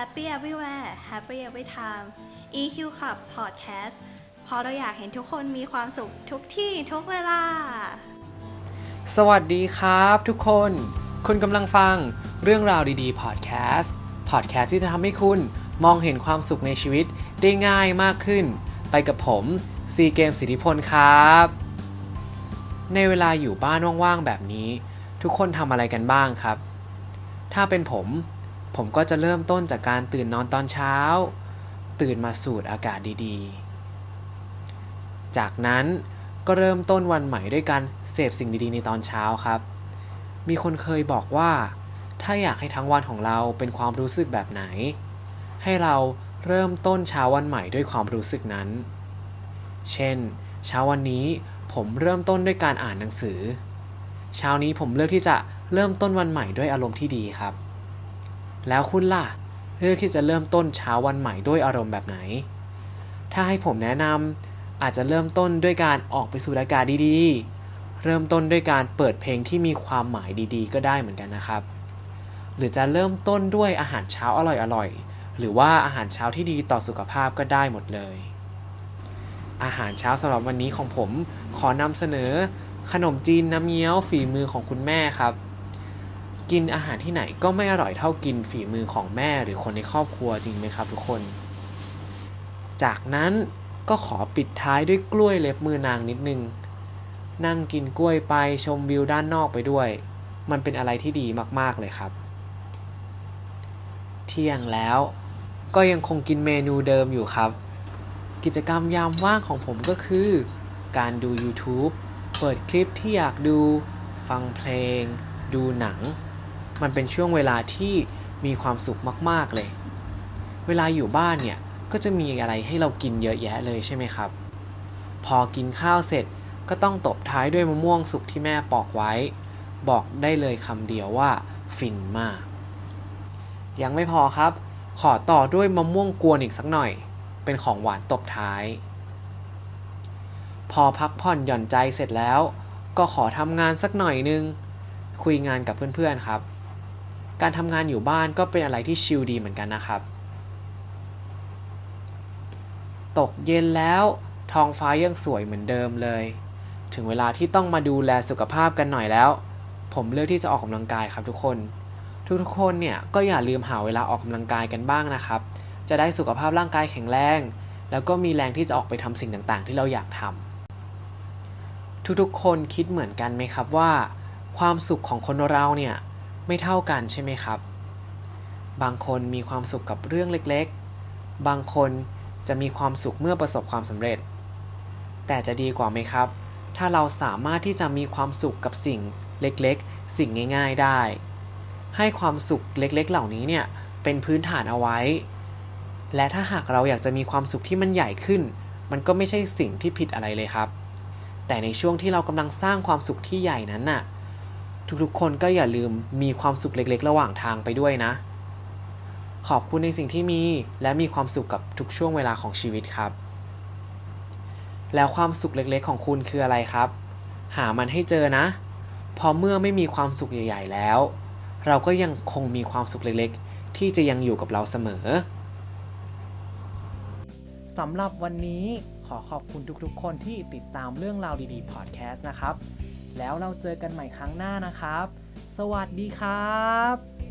Happy Everywhere Happy Every Time EQ Club Podcast เพราะเราอยากเห็นทุกคนมีความสุขทุกที่ทุกเวลา สวัสดีครับทุกคน คุณกำลังฟังเรื่องราวดีๆพอดแคสต์พอดแคสต์ที่จะทำให้คุณมองเห็นความสุขในชีวิตได้ง่ายมากขึ้น ไปกับผมซีเกมสิทธิพลครับ ในเวลาอยู่บ้านว่างๆแบบนี้ ทุกคนทำอะไรกันบ้างครับ ถ้าเป็นผม ผมก็จะเริ่มต้นจากการตื่นนอนตอนเช้า ตื่นมาสูดอากาศดีๆ จากนั้นก็เริ่มต้นวันใหม่ด้วยการเสพสิ่งดีๆ ในตอนเช้าครับ มีคนเคยบอกว่า ถ้าอยากให้ทั้งวันของเราเป็นความรู้สึกแบบไหน ให้เราเริ่มต้นเช้าวันใหม่ด้วยความรู้สึกนั้น เช่น เช้าวันนี้ผมเริ่มต้นด้วยการอ่านหนังสือ เช้านี้ผมเลือกที่จะเริ่มต้นวันใหม่ด้วยอารมณ์ที่ดีครับ แล้วคุณล่ะเลือกที่จะเริ่มต้นเช้าวันใหม่ด้วยอารมณ์แบบไหน ถ้าให้ผมแนะนำอาจจะเริ่มต้นด้วยการออกไปสูดอากาศดีๆ เริ่มต้นด้วยการเปิดเพลงที่มีความหมายดีๆ ก็ได้เหมือนกันนะครับ หรือจะเริ่มต้นด้วยอาหารเช้าอร่อยๆ หรือว่าอาหารเช้าที่ดีต่อสุขภาพก็ได้หมดเลย อาหารเช้าสำหรับวันนี้ของผมขอนำเสนอ ขนมจีนน้ำเงี้ยวฝีมือของคุณแม่ครับ กินอาหารที่ไหนก็ไม่อร่อยเท่ากินฝีมือของแม่หรือคนในครอบครัวจริงไหมครับทุกคน จากนั้นก็ขอปิดท้ายด้วยกล้วยเล็บมือนางนิดนึง นั่งกินกล้วยไปชมวิวด้านนอกไปด้วย มันเป็นอะไรที่ดีมากๆเลยครับ เที่ยงแล้วก็ยังคงกินเมนูเดิมอยู่ครับ กิจกรรมยามว่างของผมก็คือ การดู YouTube เปิดคลิปที่อยากดู ฟังเพลง ดูหนัง มันเป็นช่วงเวลาที่มีความสุขมาก ๆ เลย เวลาอยู่บ้านเนี่ย ก็จะมีอะไรให้เรากินเยอะแยะเลยใช่ไหมครับ พอกินข้าวเสร็จก็ต้องตบท้ายด้วยมะม่วงสุกที่แม่ปอกไว้ บอกได้เลยคำเดียวว่า ฟินมาก ยังไม่พอครับ ขอต่อด้วยมะม่วงกวนอีกสักหน่อย เป็นของหวานตบท้าย พอพักผ่อนหย่อนใจเสร็จแล้ว ก็ขอทำงานสักหน่อยนึง คุยงานกับเพื่อนๆครับ การทำงานอยู่บ้านก็เป็นอะไรที่ชิลดีเหมือนกันนะครับ ตกเย็นแล้วท้องฟ้ายังสวยเหมือนเดิมเลย ถึงเวลาที่ต้องมาดูแลสุขภาพกันหน่อยแล้ว ผมเลือกที่จะออกกำลังกายครับทุกคน ทุกๆคนเนี่ยก็อย่าลืมหาเวลาออกกำลังกายกันบ้างนะครับ จะได้สุขภาพร่างกายแข็งแรง แล้วก็มีแรงที่จะออกไปทำสิ่งต่างๆ ที่เราอยากทำทุกๆคนคิดเหมือนกันไหมครับว่า ความสุขของคนเราเนี่ย ไม่เท่ากันใช่ไหมครับ บางคนมีความสุขกับเรื่องเล็กๆ บางคนจะมีความสุขเมื่อประสบความสำเร็จ แต่จะดีกว่าไหมครับ ถ้าเราสามารถที่จะมีความสุขกับสิ่งเล็กๆ สิ่งง่าย ๆได้ ให้ความสุขเล็กๆ เหล่านี้เนี่ยเป็นพื้นฐานเอาไว้ และถ้าหากเราอยากจะมีความสุขที่มันใหญ่ขึ้น มันก็ไม่ใช่สิ่งที่ผิดอะไรเลยครับ แต่ในช่วงที่เรากำลังสร้างความสุขที่ใหญ่นั้นน่ะ ทุกๆ คนก็อย่าลืมมีความสุขเล็กๆ ระหว่างทางไปด้วยนะ ขอบคุณในสิ่งที่มีและมีความสุขกับทุกช่วงเวลาของชีวิตครับ แล้วความสุขเล็กๆ ของคุณคืออะไรครับ หามันให้เจอนะ พอเมื่อไม่มีความสุขใหญ่ ๆ แล้ว เราก็ยังคงมีความสุขเล็กๆ ที่จะยังอยู่กับเราเสมอสำหรับวันนี้ขอขอบคุณทุกๆ คนที่ติดตามเรื่องราวดีๆพอดแคสต์นะครับ แล้วเราเจอกันใหม่ครั้งหน้านะครับ สวัสดีครับ